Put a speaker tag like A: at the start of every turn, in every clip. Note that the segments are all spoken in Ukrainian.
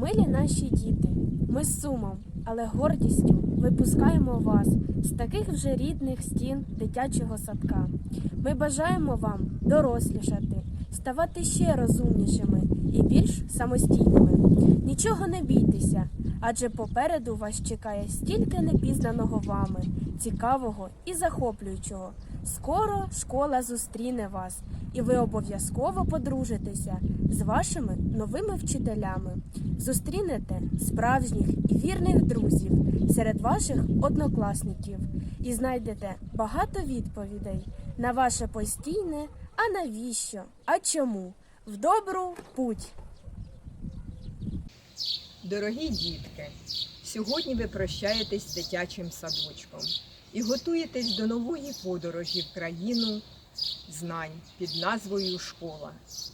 A: Милі наші діти, ми з сумом, але гордістю випускаємо вас з таких вже рідних стін дитячого садка. Ми бажаємо вам дорослішати, ставати ще розумнішими і більш самостійними. Нічого не бійтеся, адже попереду вас чекає стільки непізнаного вами, цікавого і захоплюючого. Скоро школа зустріне вас, і ви обов'язково подружитеся з вашими новими вчителями. Зустрінете справжніх і вірних друзів серед ваших однокласників і знайдете багато відповідей на ваше постійне а навіщо? А чому? В добру путь!
B: Дорогі дітки, сьогодні ви прощаєтесь з дитячим садочком і готуєтесь до нової подорожі в країну знань під назвою Школа.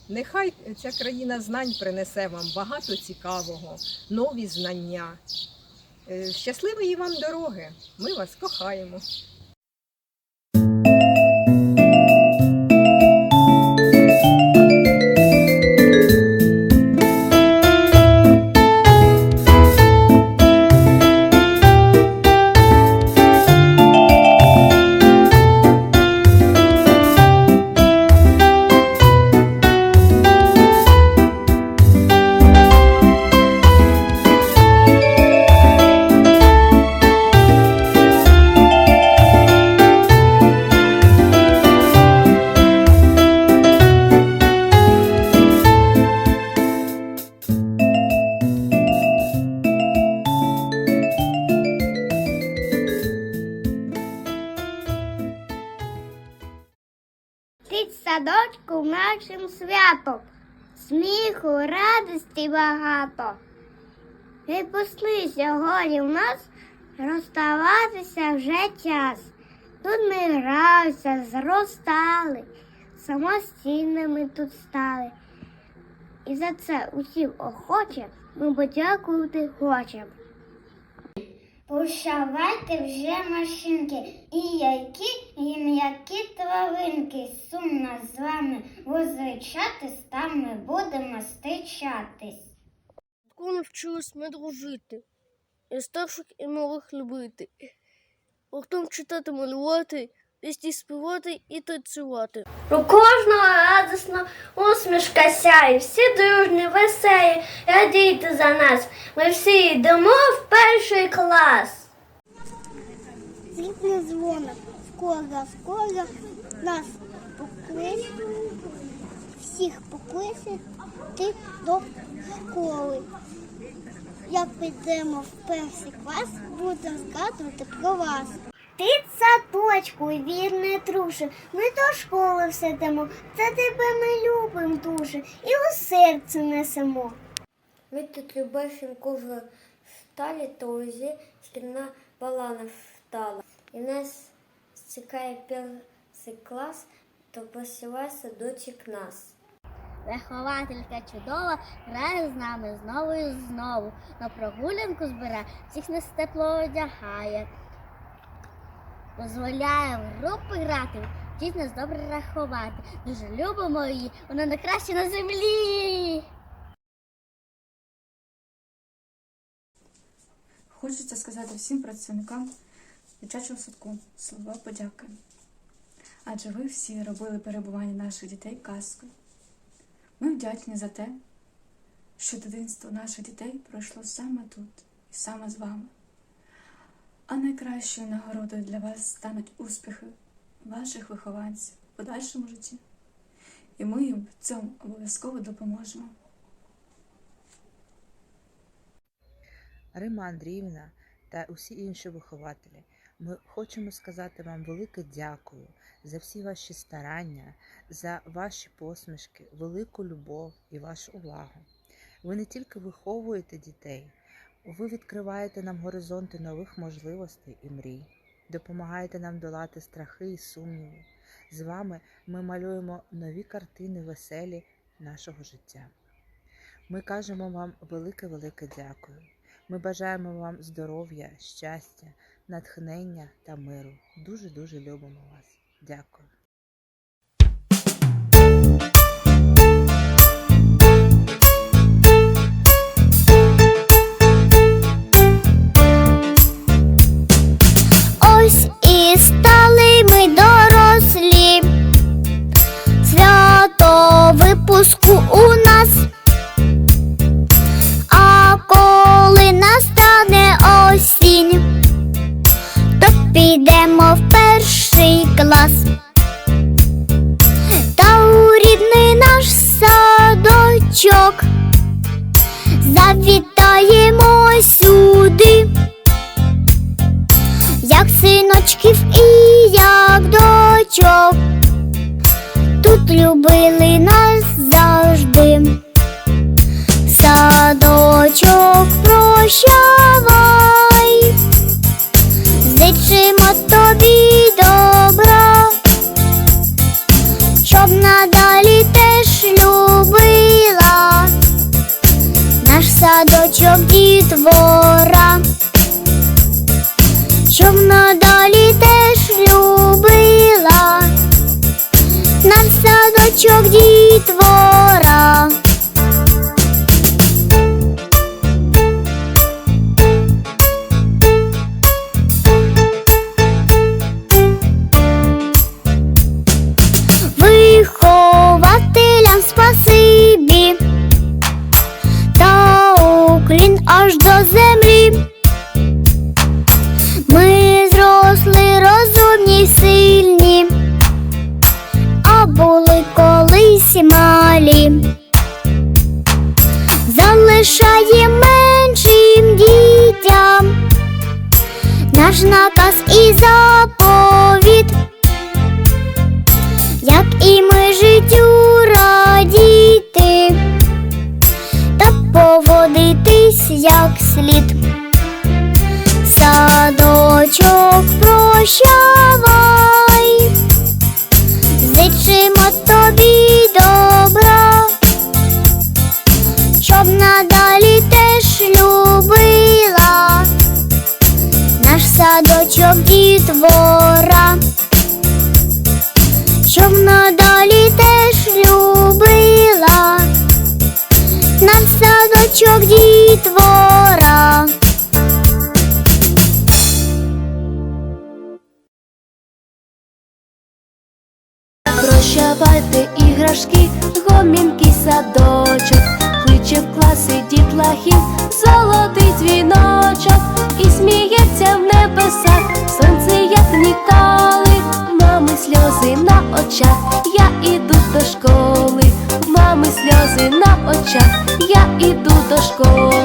B: Нехай ця країна знань принесе вам багато цікавого, нові знання. Е, Щасливої вам дороги! Ми вас кохаємо!
C: Нашим святом, сміху, радості багато. Відпусти сьогодні в нас розставатися вже час. Тут ми гралися, зростали, самостійними тут стали. І за це усім охоче ми подякувати хочемо. Прощавайте вже машинки, і які і м'які тваринки. Сумно з вами возвичатись, там ми будемо стичатись.
D: Коли навчились ми дружити, і старших і малих любити. Гуртом читати, малювати, пісні співати і танцювати. У кожного радісна усмішка сяє, всі дружні, веселі, радійте за нас. Ми всі йдемо в перший клас.
C: Світлий дзвоник, скоро, скоро нас покличе, всіх покличе ти до школи. Як підемо в перший клас, будемо згадувати про вас. Ти садочку, вірне труше, ми до школи все йдемо, за тебе ми любим дуже і у серце несемо.
D: Ми тут любесенько вже стали, то уже шкільна балана встала. І нас чекає перший клас, то посилає садочок нас.
C: Вихователька чудова грає з нами знову і знову. На прогулянку збирає, всіх нас тепло одягає. Дозволяє в групи грати, нас добре рахувати. Дуже любимо її, вона найкраща на землі.
E: Хочеться сказати всім працівникам дитячого садку слова подяки. Адже ви всі робили перебування наших дітей казкою. Ми вдячні за те, що дитинство наших дітей пройшло саме тут і саме з вами. А найкращою нагородою для вас стануть успіхи ваших вихованців в подальшому житті. І ми їм в цьому обов'язково допоможемо.
F: Рима Андріївна та усі інші вихователі, ми хочемо сказати вам велике дякую за всі ваші старання, за ваші посмішки, велику любов і вашу увагу. Ви не тільки виховуєте дітей, ви відкриваєте нам горизонти нових можливостей і мрій, допомагаєте нам долати страхи і сумніви. З вами ми малюємо нові картини веселі нашого життя. Ми кажемо вам велике-велике дякую. Ми бажаємо вам здоров'я, щастя, натхнення та миру. Дуже-дуже любимо вас. Дякую.
C: завітаємо сюди, як синочків і як до. Садочок дітвора. Вихователям спасибі та уклін аж до землі. Ми зросли розумні сильні, а були колись малі. Залишає меншим дітям наш наказ і заповіт як і ми життю радіти та поводитись як слід. Садочок прощавай,
G: Прощавайте іграшки, гомінкий садочок, кличе в класи дітлахів, золотий дзвіночок, і сміється в небесах, сонце як ніколи, мами сльози на очах, я іду до школи, мами сльози на очах, я іду до школи.